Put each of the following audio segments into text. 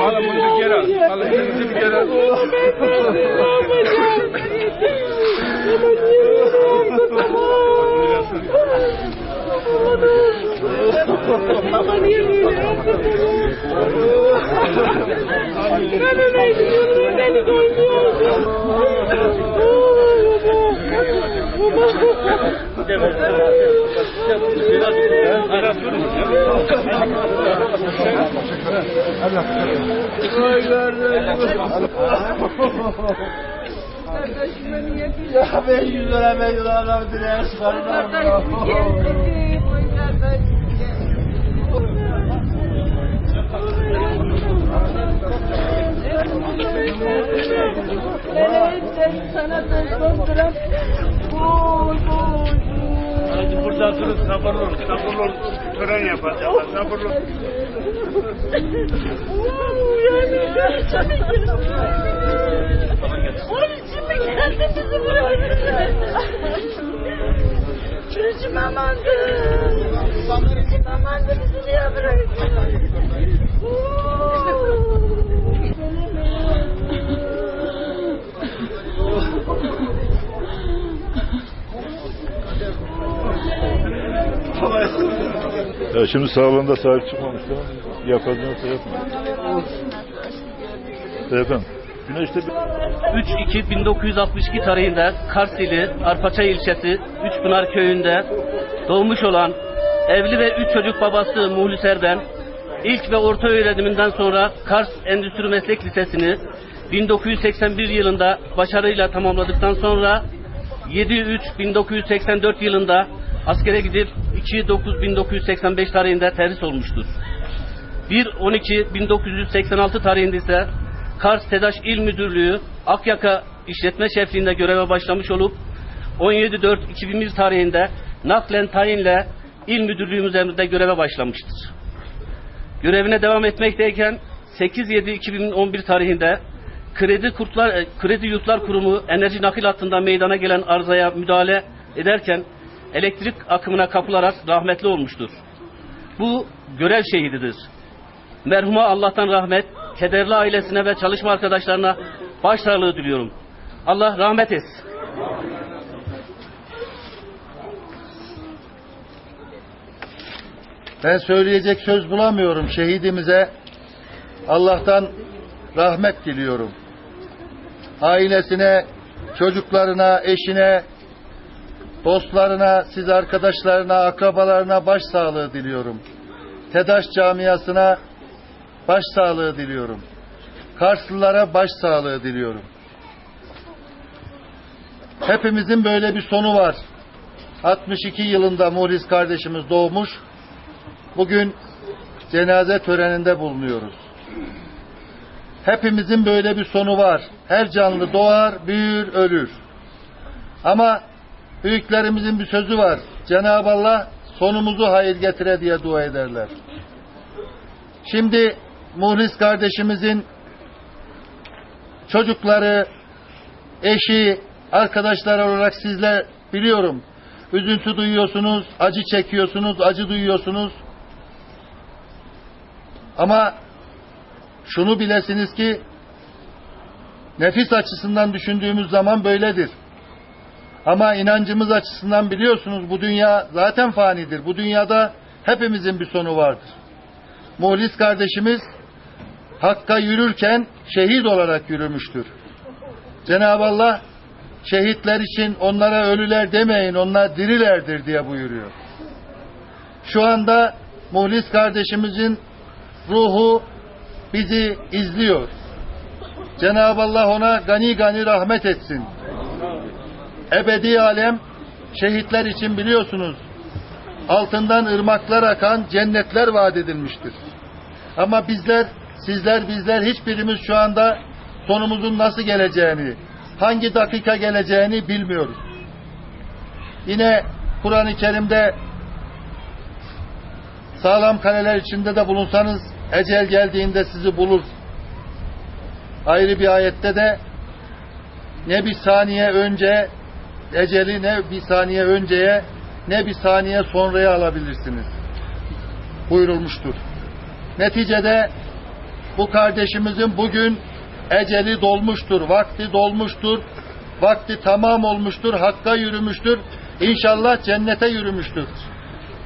Hala bunu bir kere al. Hala elinizi bir kere al. Baba niye böyle yaptın? Ben öyle gidiyorum, beni koymuyorsun. Ya 500 lira 500 lira adam direğe Sana da konduram. Oy oy Hadi burada durun sabırlı olun. Sabırlı olun. Tören yapacağız. Sabırlı olun. Onun için mi geldin bizi buraya? Çocuğum amandı. Çocuğum amandı bizi niye bıraktın? Ya şimdi sağlığında sahip çıkmamışlar. Yapacağını yapma. Efendim, güneşte bir... 3-2-1962 tarihinde Kars ili Arpaça ilçesi Üçpınar köyünde doğmuş olan evli ve üç çocuk babası Muhlis Erden ilk ve orta öğreniminden sonra Kars Endüstri Meslek Lisesi'ni 1981 yılında başarıyla tamamladıktan sonra 7-3-1984 yılında askere gidip 2-9-1985 tarihinde terhis olmuştur. 1-12-1986 tarihinde ise Kars TEDAŞ İl Müdürlüğü Akyaka İşletme Şefliğinde göreve başlamış olup 17-4-2001 tarihinde naklen tayinle İl Müdürlüğümüz emrinde göreve başlamıştır. Görevine devam etmekteyken 8-7-2011 tarihinde Kredi Kurtlar e, Kredi Yurtlar Kurumu enerji nakil hattında meydana gelen arzaya müdahale ederken elektrik akımına kapılarak rahmetli olmuştur. Bu görev şehididir. Merhuma Allah'tan rahmet, kederli ailesine ve çalışma arkadaşlarına başsağlığı diliyorum. Allah rahmet etsin. Ben söyleyecek söz bulamıyorum şehidimize. Allah'tan rahmet diliyorum. Ailesine, çocuklarına, eşine, dostlarına, siz arkadaşlarına, akrabalarına başsağlığı diliyorum. TEDAŞ camiasına başsağlığı diliyorum. Karslılara başsağlığı diliyorum. Hepimizin böyle bir sonu var. 62 yılında Muhlis kardeşimiz doğmuş. Bugün cenaze töreninde bulunuyoruz. Hepimizin böyle bir sonu var. Her canlı doğar, büyür, ölür. Ama büyüklerimizin bir sözü var. Cenab-ı Allah sonumuzu hayır getire diye dua ederler. Şimdi Muhlis kardeşimizin çocukları, eşi, arkadaşlar olarak sizler biliyorum. Üzüntü duyuyorsunuz, acı çekiyorsunuz, acı duyuyorsunuz. Ama şunu bilesiniz ki nefis açısından düşündüğümüz zaman böyledir. Ama inancımız açısından biliyorsunuz bu dünya zaten fanidir. Bu dünyada hepimizin bir sonu vardır. Muhlis kardeşimiz Hakka yürürken şehit olarak yürümüştür. Cenab-ı Allah şehitler için onlara ölüler demeyin onlar dirilerdir diye buyuruyor. Şu anda Muhlis kardeşimizin ruhu bizi izliyor. Cenab-ı Allah ona gani gani rahmet etsin. Ebedi alem şehitler için biliyorsunuz altından ırmaklar akan cennetler vaat edilmiştir. Ama bizler, sizler, bizler hiçbirimiz şu anda sonumuzun nasıl geleceğini, hangi dakika geleceğini bilmiyoruz. Yine Kur'an-ı Kerim'de sağlam kaleler içinde de bulunsanız ecel geldiğinde sizi bulur. Ayrı bir ayette de ne bir saniye önce eceli ne bir saniye önceye ne bir saniye sonraya alabilirsiniz. Buyurulmuştur. Neticede bu kardeşimizin bugün eceli dolmuştur, vakti dolmuştur, vakti tamam olmuştur, hakka yürümüştür, İnşallah cennete yürümüştür.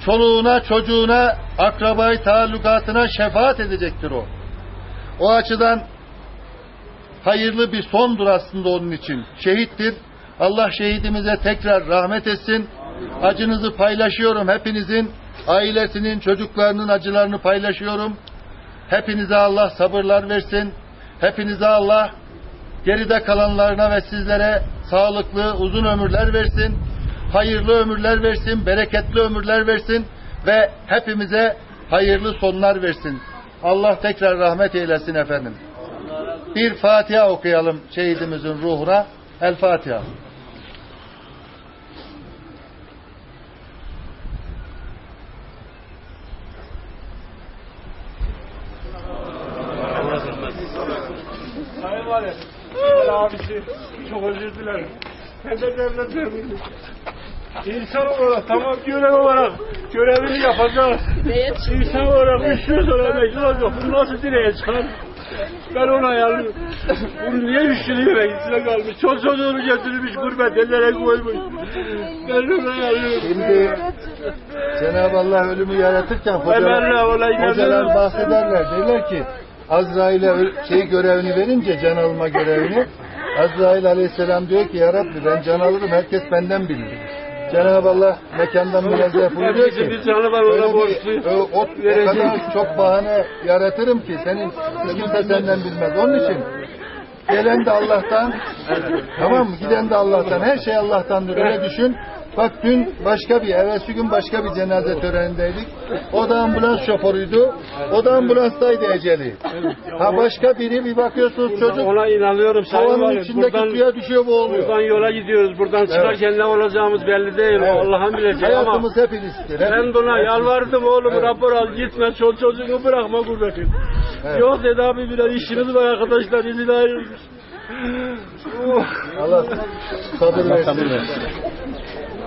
Çoluğuna, çocuğuna, akrabayı, taallukatına şefaat edecektir o. O açıdan hayırlı bir sondur aslında onun için. Şehittir. Allah şehidimize tekrar rahmet etsin. Acınızı paylaşıyorum hepinizin. Ailesinin, çocuklarının acılarını paylaşıyorum. Hepinize Allah sabırlar versin. Hepinize Allah geride kalanlarına ve sizlere sağlıklı, uzun ömürler versin. Hayırlı ömürler versin, bereketli ömürler versin ve hepimize hayırlı sonlar versin. Allah tekrar rahmet eylesin efendim. Bir Fatiha okuyalım şehidimizin ruhuna. El Fatiha. Sayın var ya. Ömer abisi çok özür dilerim. Ben de devlet memuruyum. İnsan olarak tamam görev olarak görevini yapacağız. İnsan olarak üç yıl sonra emekli olacak. Bu nasıl direğe çıkar? Ben ona ayarlıyorum. Bunu niye üç yıl emeklisine kalmış? Çok çocuğunu getirmiş gurbet ellere koymuş. Ben ona ayarlıyorum. Şimdi Cenab-ı Allah ölümü yaratırken hocalar, hocalar bahsederler. Derler ki Azrail'e şey görevini verince can alma görevini Azrail aleyhisselam diyor ki ya Rabbi ben can alırım herkes benden bilir. Cenab-ı Allah mekandan münezzeh buyuruyor ki bir canı var ona öyle borçlu. bir, o, o, o kadar çok bahane yaratırım ki senin hiç kimse senden bilmez. Onun için gelen de Allah'tan tamam mı? Giden de Allah'tan. Her şey Allah'tandır. Öyle düşün. Bak dün başka bir, evvelsi gün başka bir cenaze törenindeydik. O da ambulans şoförüydü. O da ambulanstaydı eceli. Ha başka biri bir bakıyorsunuz çocuk Ona inanıyorum. Sayın havanın Valim. içindeki Buradan, suya düşüyor boğuluyor. buradan yola gidiyoruz. Buradan çıkarken ne olacağımız belli değil. Evet. Allah'ın bileceği ama Hayatımız hepinizdir. ben buna yalvardım oğlum Evet. rapor al gitme çol çocuğunu bırakma gurbetin. Evet. Yok dedi abi biraz işimiz var arkadaşlar izin. Oh. Allah sabır versin.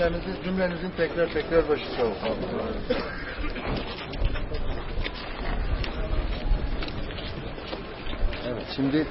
Cümlenizin, cümlenizin tekrar tekrar başı sağ olsun. Evet şimdi